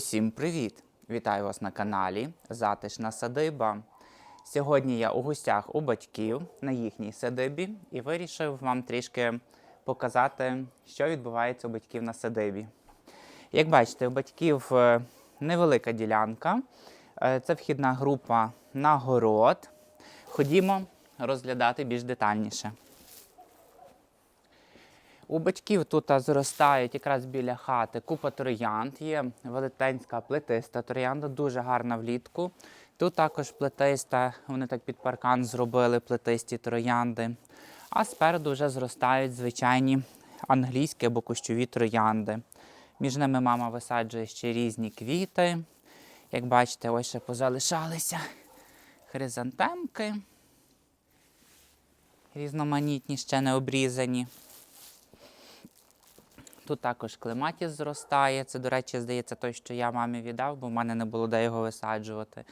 Усім привіт! Вітаю вас на каналі Затишна садиба. Сьогодні я у гостях у батьків на їхній садибі і вирішив вам трішки показати, що відбувається у батьків на садибі. Як бачите, у батьків е, невелика ділянка. Е, Це вхідна група на город. Ходімо розглядати більш детальніше. У батьків тут зростають якраз біля хати купа троянд. Є велетенська плетиста троянда, дуже гарна влітку. Тут також плетиста, вони так під паркан зробили плетисті троянди. А спереду вже зростають звичайні англійські або кущові троянди. Між ними мама висаджує ще різні квіти. Як бачите, ось ще позалишалися хризантемки. Різноманітні, ще не обрізані. Тут також клематіс зростає. Це, до речі, здається, той, що я мамі віддав, бо в мене не було де його висаджувати.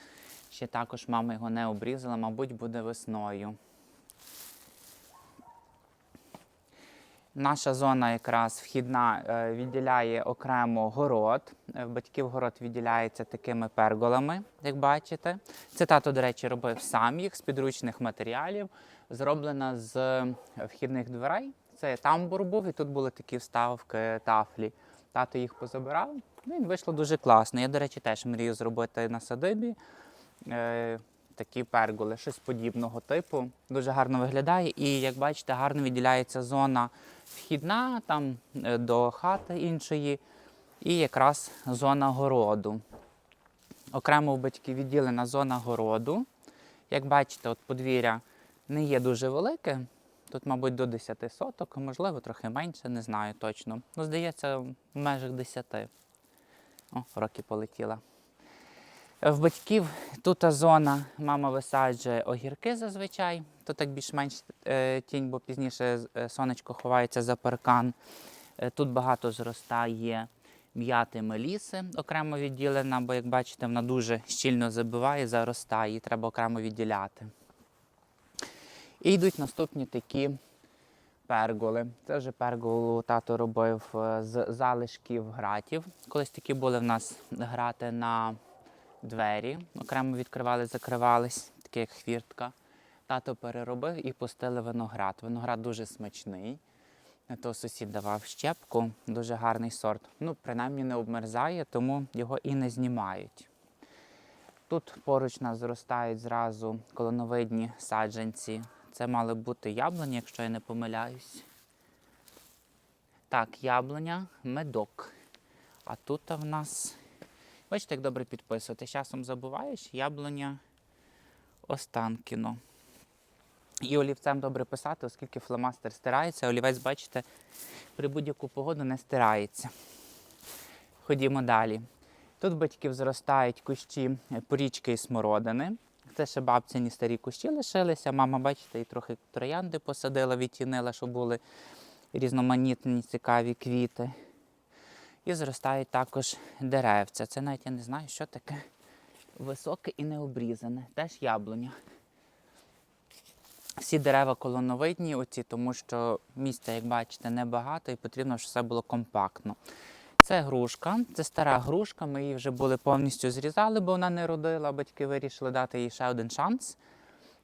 Ще також мама його не обрізала, мабуть, буде весною. Наша зона якраз вхідна е, відділяє окремо город. Е, батьків город відділяється такими перголами, як бачите. Це тато, до речі, робив сам їх з підручних матеріалів. Зроблена з е, вхідних дверей. Це тамбур був, і тут були такі вставки, тафлі. Тато їх позабирав. Ну, і вийшло дуже класно. Я, до речі, теж мрію зробити на садибі е, такі перголи, щось подібного типу. Дуже гарно виглядає. І як бачите, гарно відділяється зона вхідна там е, до хати іншої, і якраз зона городу. Окремо в батьків відділена зона городу. Як бачите, от подвір'я не є дуже велике. Тут, мабуть, до 10 соток, можливо, трохи менше, не знаю точно. Ну, здається, в межах 10. О, роки полетіла. В батьків тут зона, мама висаджує огірки зазвичай. Тут так більш-менш е, тінь, бо пізніше е, сонечко ховається за паркан. Е, Тут багато зростає м'яти меліси, окремо відділена, бо, як бачите, вона дуже щільно забиває, заростає, її треба окремо відділяти. І йдуть наступні такі перголи. Це вже перголу тато робив е, з залишків гратів. Колись такі були в нас грати на двері, окремо відкривали, закривались, такі як хвіртка. Тато переробив і пустили виноград. Виноград дуже смачний. То сусід давав щепку, дуже гарний сорт. Ну, принаймні не обмерзає, тому його і не знімають. Тут поруч нас зростають зразу колоновидні саджанці. Це мали бути яблуні, якщо я не помиляюсь. Так, яблуня, медок. А тут в нас. Бачите, як добре підписувати. Часом забуваєш яблуня Останкіно. І олівцем добре писати, оскільки фломастер стирається, олівець, бачите, при будь-яку погоду не стирається. Ходімо далі. Тут батьків зростають кущі порічки і смородини. Це ще бабцині старі кущі лишилися. Мама, бачите, і трохи троянди посадила, відтінила, щоб були різноманітні цікаві квіти. І зростають також деревця. Це навіть я не знаю, що таке високе і необрізане. Теж яблуня. Всі дерева колоновидні, оці, тому що місця, як бачите, небагато і потрібно, щоб все було компактно. Це грушка, це стара грушка. Ми її вже були повністю зрізали, бо вона не родила. Батьки вирішили дати їй ще один шанс.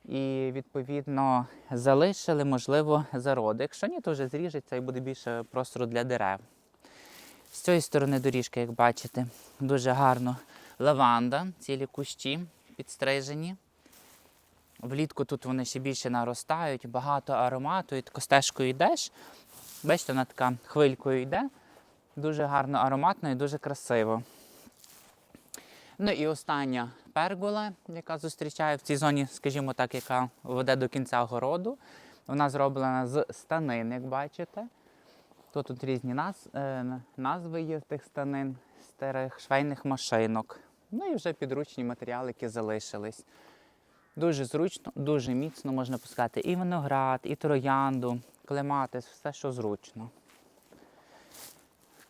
І відповідно залишили, можливо, зароди. Якщо ні, то вже зріжеться і буде більше простору для дерев. З цієї сторони доріжки, як бачите, дуже гарно лаванда, цілі кущі підстрижені. Влітку тут вони ще більше наростають, багато аромату, і стежкою йдеш. Бачите, вона така хвилькою йде. Дуже гарно ароматно і дуже красиво. Ну і остання пергола, яка зустрічає в цій зоні, скажімо так, яка веде до кінця городу. Вона зроблена з станин, як бачите. Тут, тут різні наз, е, назви є тих станин, старих швейних машинок. Ну і вже підручні матеріали, які залишились. Дуже зручно, дуже міцно можна пускати і виноград, і троянду, клематис, все, що зручно.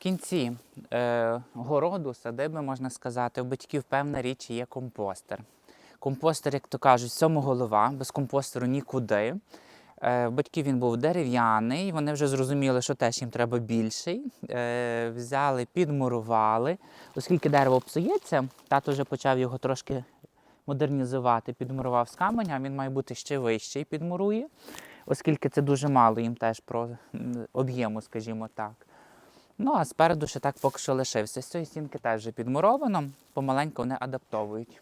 Кінці е, городу, садиби, можна сказати, у батьків певна річ є компостер. Компостер, як то кажуть, всьому голова, без компостеру нікуди. Е, Батьків він був дерев'яний, вони вже зрозуміли, що теж їм треба більший. Е, Взяли, підмурували. Оскільки дерево псується, тато вже почав його трошки модернізувати, підмурував з каменя, він має бути ще вищий, підмурує, оскільки це дуже мало їм теж про об'єму, скажімо так. Ну, а спереду ще так поки що лишився. З цієї стінки теж вже підмуровано, помаленьку вони адаптовують.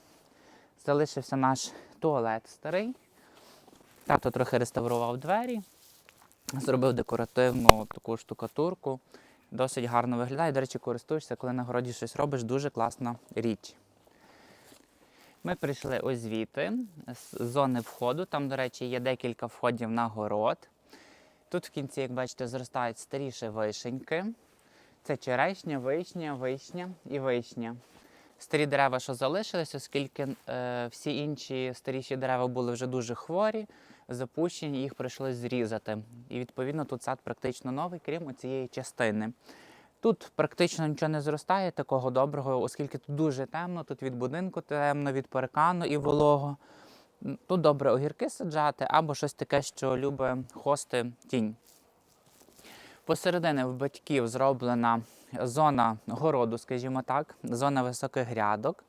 Залишився наш туалет старий. Тато трохи реставрував двері, зробив декоративну таку штукатурку. Досить гарно виглядає. До речі, користуєшся, коли на городі щось робиш, дуже класна річ. Ми прийшли ось звідти, з зони входу. Там, до речі, є декілька входів на город. Тут в кінці, як бачите, зростають старіші вишеньки. Це черешня, вишня, вишня і вишня. Старі дерева, що залишились, оскільки е, всі інші старіші дерева були вже дуже хворі, запущені, їх прийшлось зрізати. І відповідно тут сад практично новий, крім цієї частини. Тут практично нічого не зростає такого доброго, оскільки тут дуже темно, тут від будинку темно, від паркану і волого. Тут добре огірки саджати або щось таке, що любить хости тінь. Посередині в батьків зроблена зона городу, скажімо так, зона високих грядок.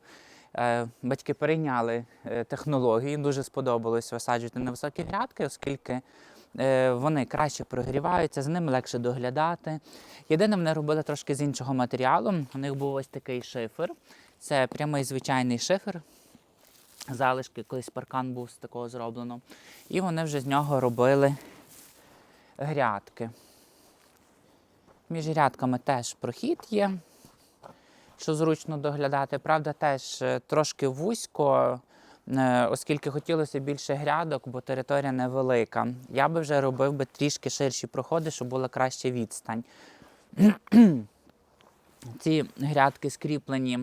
Е, Батьки перейняли е, технологію, їм дуже сподобалось висаджувати на високі грядки, оскільки е, вони краще прогріваються, з ними легше доглядати. Єдине, вони робили трошки з іншого матеріалу. У них був ось такий шифер. Це прямий звичайний шифер. Залишки, колись паркан був з такого зроблено. І вони вже з нього робили грядки. Між грядками теж прохід є, що зручно доглядати. Правда, теж е, трошки вузько, е, оскільки хотілося більше грядок, бо територія невелика. Я би вже робив би трішки ширші проходи, щоб була краща відстань. Ці грядки скріплені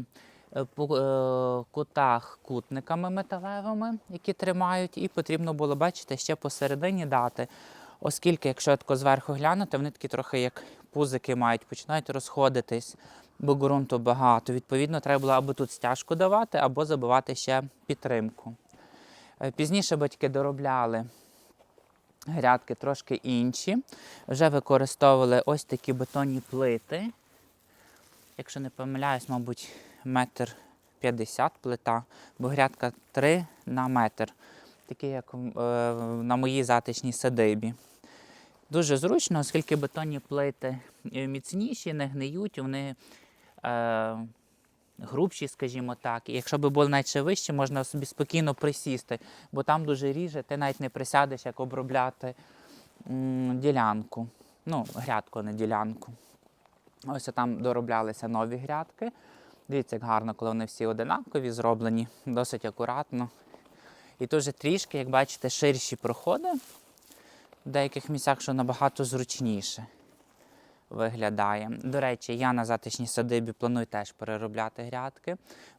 е, по кутах кутниками металевими, які тримають, і потрібно було, бачите, ще посередині дати. Оскільки, якщо тако зверху глянути, вони такі трохи як пузики мають, починають розходитись, бо ґрунту багато. Відповідно, треба було або тут стяжку давати, або забивати ще підтримку. Е, Пізніше батьки доробляли грядки трошки інші. Вже використовували ось такі бетонні плити. Якщо не помиляюсь, мабуть, метр 50 плита, бо грядка 3 на метр. Такі, як е, на моїй затишній садибі. Дуже зручно, оскільки бетонні плити е, міцніші, не гниють, вони е, грубші, скажімо так. І якщо би були навіть ще вищі, можна собі спокійно присісти, бо там дуже ріже, ти навіть не присядеш, як обробляти м, ділянку. Ну, грядку, не ділянку. Ось там дороблялися нові грядки. Дивіться, як гарно, коли вони всі одинакові, зроблені досить акуратно. І тут вже трішки, як бачите, ширші проходи. В деяких місцях, що набагато зручніше виглядає. До речі, я на затишній садибі планую теж переробляти грядки.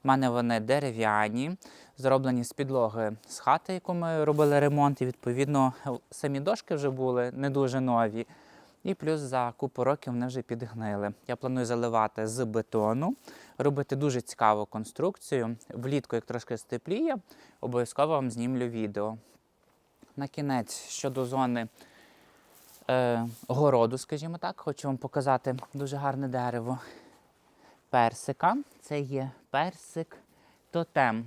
У мене вони дерев'яні, зроблені з підлоги з хати, яку ми робили ремонт. І відповідно самі дошки вже були не дуже нові. І плюс за купу років вони вже підгнили. Я планую заливати з бетону, робити дуже цікаву конструкцію. Влітку, як трошки степліє, обов'язково вам знімлю відео. На кінець щодо зони е, городу, скажімо так, хочу вам показати дуже гарне дерево персика. Це є персик тотем.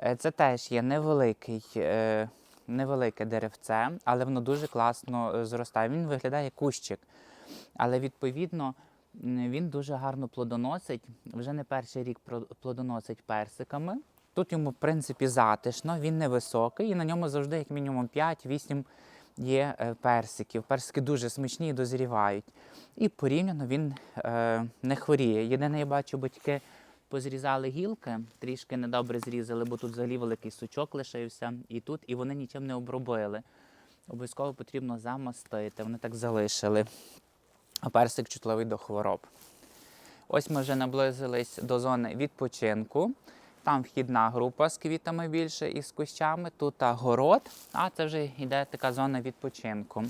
Е, Це теж є невеликий, е, невелике деревце, але воно дуже класно е, зростає. Він виглядає як кущик. Але відповідно він дуже гарно плодоносить. Вже не перший рік плодоносить персиками. Тут йому, в принципі, затишно, він невисокий, і на ньому завжди, як мінімум, 5-8 є е, персиків. Персики дуже смачні і дозрівають. І порівняно він е, не хворіє. Єдине, я бачу, батьки позрізали гілки, трішки недобре зрізали, бо тут взагалі великий сучок лишився, і тут, і вони нічим не обробили. Обов'язково потрібно замастити, вони так залишили. А персик чутливий до хвороб. Ось ми вже наблизились до зони відпочинку. Там вхідна група з квітами більше і з кущами. Тут город, а це вже йде така зона відпочинку.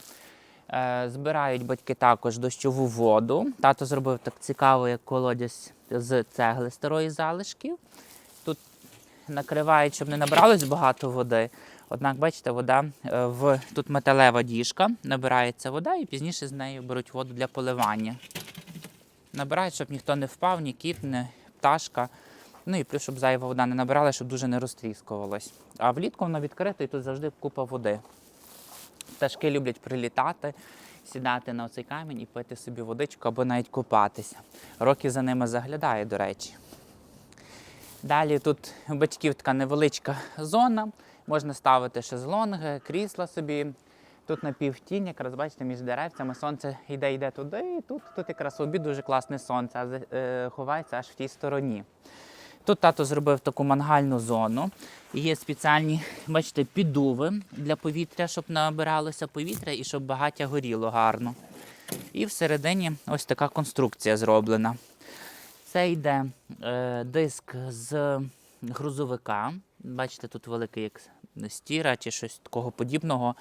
Е, збирають батьки також дощову воду. Тато зробив так цікаво, як колодязь з цегли старої залишків. Тут накривають, щоб не набралось багато води. Однак, бачите, вода е, в тут металева діжка, набирається вода і пізніше з нею беруть воду для поливання. Набирають, щоб ніхто не впав, ні кіт, ні пташка. Ну і плюс, щоб зайва вода не набирала, щоб дуже не розтріскувалось. А влітку воно відкрите і тут завжди купа води. Пташки люблять прилітати, сідати на оцей камінь і пити собі водичку або навіть купатися. Роки за ними заглядає, до речі. Далі тут у батьків така невеличка зона. Можна ставити шезлонги, крісла собі. Тут на півтінь, якраз бачите, між деревцями сонце йде, йде туди, і тут, тут якраз обід дуже класне сонце, а е, ховається аж в тій стороні. Тут тато зробив таку мангальну зону. Є спеціальні, бачите, піддуви для повітря, щоб набиралося повітря і щоб багаття горіло гарно. І всередині ось така конструкція зроблена. Це йде е, диск з грузовика. Бачите, тут великий як стіра чи щось такого подібного.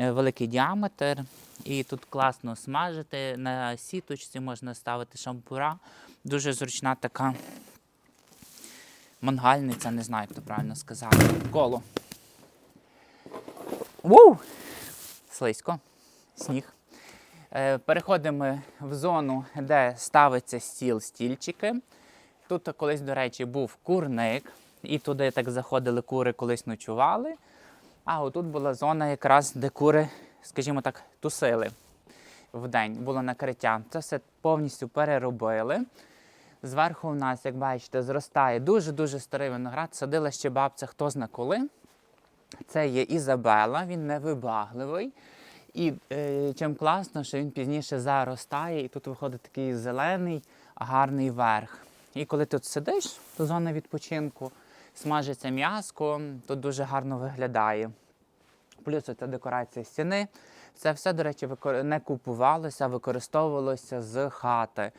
Е, Великий діаметр. І тут класно смажити. На сіточці можна ставити шампура. Дуже зручна така мангальниця, не знаю, як то правильно сказати. Коло. Ву! Слизько. Сніг. Е, Переходимо в зону, де ставиться стіл, стільчики. Тут колись, до речі, був курник, і туди так заходили кури, колись ночували. А отут була зона, якраз, де кури, скажімо так, тусили в день. Було накриття. Це все повністю переробили. Зверху у нас, як бачите, зростає дуже-дуже старий виноград. Садила ще бабця хто зна коли. Це є Ізабела, він невибагливий. І е, чим класно, що він пізніше заростає, і тут виходить такий зелений, гарний верх. І коли тут сидиш, то зона відпочинку, смажиться м'яско, тут дуже гарно виглядає. Плюс ця декорація стіни. Це все, до речі, не купувалося, а використовувалося з хати.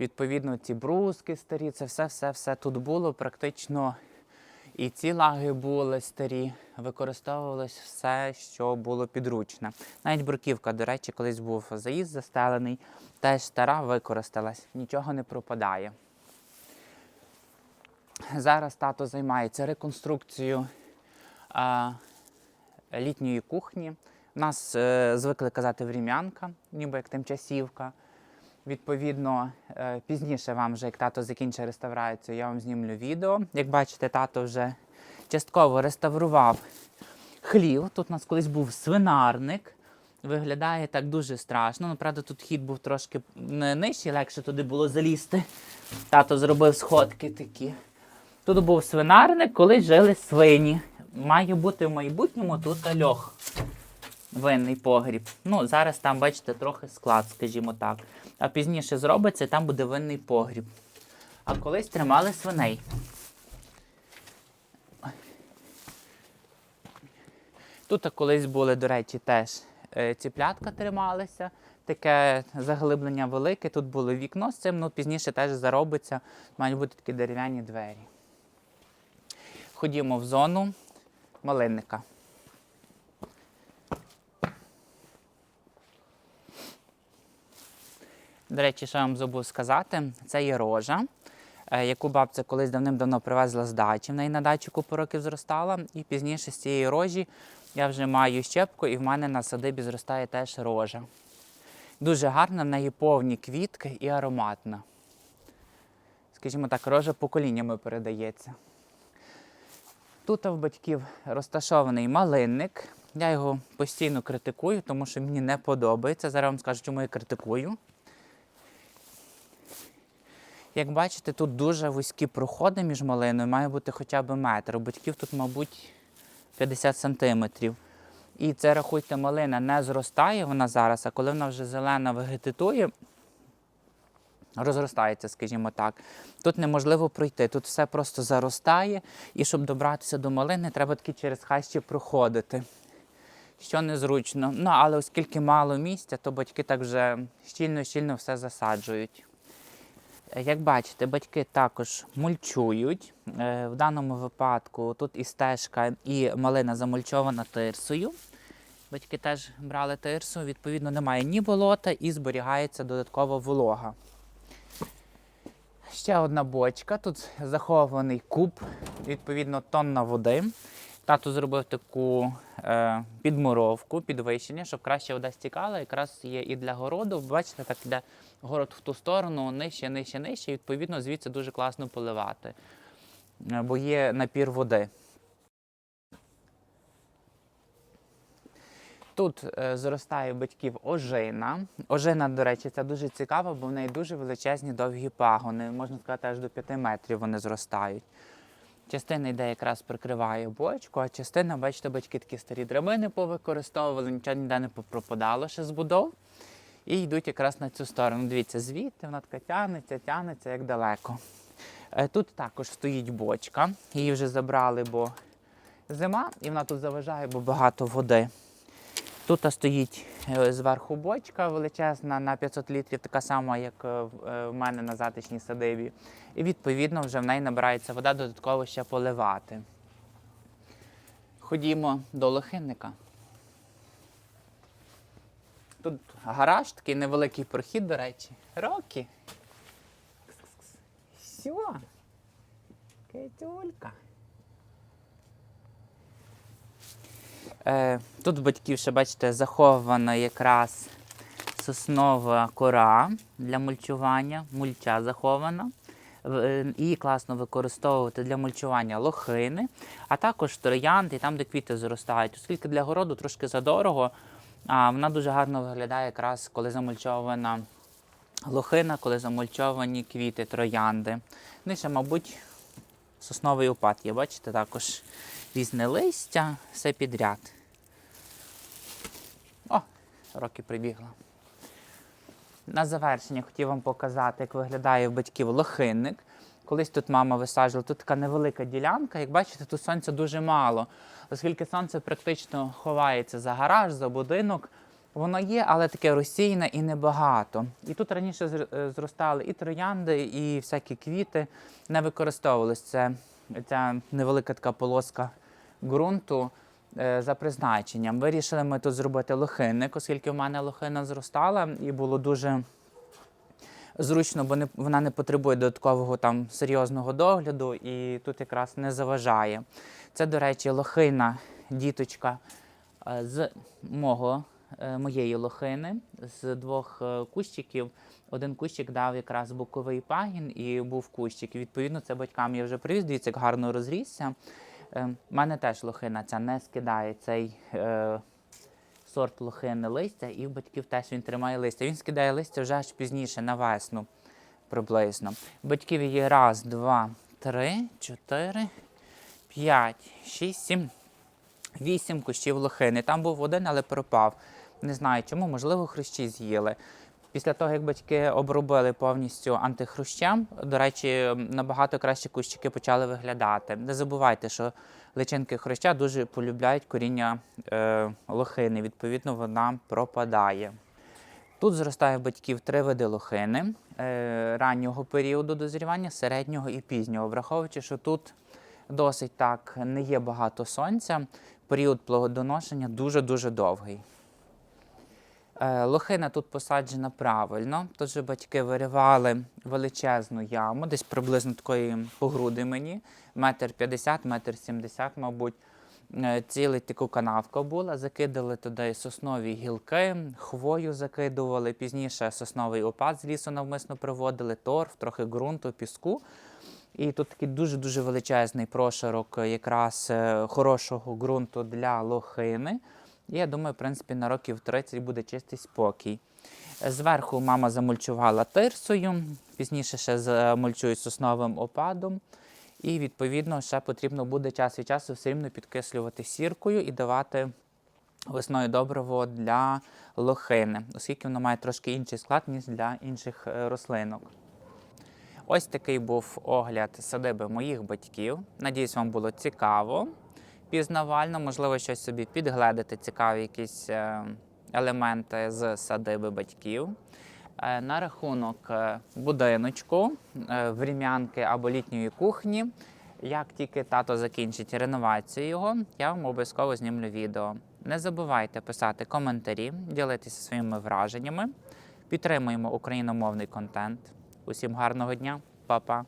Відповідно, ці бруски старі, це все, все, все тут було практично. І ці лаги були старі, використовувалось все, що було підручне. Навіть бруківка, до речі, колись був заїзд застелений, теж стара використалась, нічого не пропадає. Зараз тато займається реконструкцією а, літньої кухні. Нас е, звикли казати врем'янка, ніби як тимчасівка. Відповідно, е, пізніше вам вже, як тато закінчить реставрацію, я вам знімлю відео. Як бачите, тато вже частково реставрував хлів. Тут у нас колись був свинарник. Виглядає так дуже страшно. Ну, правда, тут хід був трошки нижчий, легше туди було залізти. Тато зробив сходки такі. Тут був свинарник, коли жили свині. Має бути в майбутньому тут льох. Винний погріб. Ну, зараз там, бачите, трохи склад, скажімо так. А пізніше зробиться, і там буде винний погріб. А колись тримали свиней. Тут колись були, до речі, теж е, ціплятка трималися. Таке заглиблення велике. Тут було вікно з цим, ну пізніше теж заробиться. Мають бути такі дерев'яні двері. Ходімо в зону малинника. До речі, що я вам забув сказати, це є рожа, е, яку бабця колись давним-давно привезла з дачі. В неї на дачі купу років зростала. І пізніше з цієї рожі я вже маю щепку, і в мене на садибі зростає теж рожа. Дуже гарна, в неї повні квітки і ароматна. Скажімо так, рожа поколіннями передається. Тут в батьків розташований малинник. Я його постійно критикую, тому що мені не подобається. Зараз вам скажу, чому я критикую. Як бачите, тут дуже вузькі проходи між малиною, має бути хоча б метр. У батьків тут, мабуть, 50 сантиметрів. І це, рахуйте, малина не зростає вона зараз, а коли вона вже зелена вегетитує, розростається, скажімо так. Тут неможливо пройти, тут все просто заростає, і щоб добратися до малини, треба таки через хащі проходити. Що незручно. Ну, але оскільки мало місця, то батьки так вже щільно-щільно все засаджують. Як бачите, батьки також мульчують. Е, В даному випадку тут і стежка, і малина замульчована тирсою. Батьки теж брали тирсу, відповідно, немає ні болота і зберігається додаткова волога. Ще одна бочка. Тут захований куб, відповідно, тонна води. Тато зробив таку е, підмуровку, підвищення, щоб краще вода стікала. Якраз є і для городу. Бачите, так іде город в ту сторону, нижче, нижче, нижче. І відповідно звідси дуже класно поливати, е, бо є напір води. Тут е, зростає батьків ожина. Ожина, до речі, це дуже цікаво, бо в неї дуже величезні довгі пагони. Можна сказати, аж до 5 метрів вони зростають. Частина йде якраз прикриває бочку, а частина, бачите, батьки такі старі драбини повикористовували, нічого ніде не пропадало ще з будов. І йдуть якраз на цю сторону. Дивіться, звідти вона така тягнеться, тягнеться як далеко. Е, Тут також стоїть бочка. Її вже забрали, бо зима, і вона тут заважає, бо багато води. Тут стоїть е, зверху бочка величезна на 500 літрів, така сама, як е, е, в мене на затишній садибі. І відповідно вже в неї набирається вода, додатково ще поливати. Ходімо до лохинника. Тут гараж, такий невеликий прохід, до речі. Рокі. Все. Кетюлька. Тут в батьків ще, бачите, захована якраз соснова кора для мульчування, мульча захована. Е, Її класно використовувати для мульчування лохини, а також троянди, там, де квіти зростають. Оскільки для городу трошки задорого, а вона дуже гарно виглядає якраз коли замульчована лохина, коли замульчовані квіти, троянди. Ну і ще, мабуть, сосновий опад є, бачите, також різне листя, все підряд. Роки прибігла. На завершення хотів вам показати, як виглядає в батьків лохинник. Колись тут мама висаджувала, тут така невелика ділянка. Як бачите, тут сонця дуже мало, оскільки сонце практично ховається за гараж, за будинок. Воно є, але таке розсіяне і небагато. І тут раніше е, зростали і троянди, і всякі квіти. Не використовувалися це, ця невелика така полоска ґрунту за призначенням. Вирішили ми тут зробити лохинник, оскільки в мене лохина зростала і було дуже зручно, бо не, вона не потребує додаткового там серйозного догляду і тут якраз не заважає. Це, до речі, лохина діточка е, з мого, е, моєї лохини, з двох е, кущиків. Один кущик дав якраз боковий пагін і був кущик. Відповідно, це батькам я вже привіз, дивіться, як гарно розрісся. У мене теж лохина ця не скидає цей е, сорт лохини листя, і в батьків теж він тримає листя. Він скидає листя вже аж пізніше, на весну приблизно. Батьків є раз, два, три, чотири, п'ять, шість, сім, вісім кущів лохини. Там був один, але пропав. Не знаю чому, можливо, хрущі з'їли. Після того, як батьки обробили повністю антихрущем, до речі, набагато краще кущики почали виглядати. Не забувайте, що личинки хруща дуже полюбляють коріння е, лохини, відповідно, вона пропадає. Тут зростає в батьків три види лохини е, раннього періоду дозрівання, середнього і пізнього, враховуючи, що тут досить так не є багато сонця, період плодоношення дуже-дуже довгий. Е, Лохина тут посаджена правильно, тож батьки виривали величезну яму, десь приблизно такої по груди мені, метр п'ятдесят, метр сімдесят, мабуть. Е, Цілий таку канавка була, закидали туди соснові гілки, хвою закидували, пізніше сосновий опад з лісу навмисно приводили, торф, трохи ґрунту, піску. І тут такий дуже-дуже величезний прошарок якраз е, хорошого ґрунту для лохини. Я думаю, в принципі, на років 30 буде чистий спокій. Зверху мама замульчувала тирсою, пізніше ще замульчують сосновим опадом. І відповідно ще потрібно буде час від часу все рівно підкислювати сіркою і давати весною добриво для лохини, оскільки воно має трошки інший склад, ніж для інших е, рослинок. Ось такий був огляд садиби моїх батьків. Надіюсь, вам було цікаво, пізнавально, можливо, щось собі підгледати, цікаві якісь е, елементи з садиби батьків. Е, На рахунок е, будиночку, врем'янки або літньої кухні. Як тільки тато закінчить реновацію його, я вам обов'язково знімлю відео. Не забувайте писати коментарі, ділитися своїми враженнями. Підтримуємо україномовний контент. Усім гарного дня, Па-па!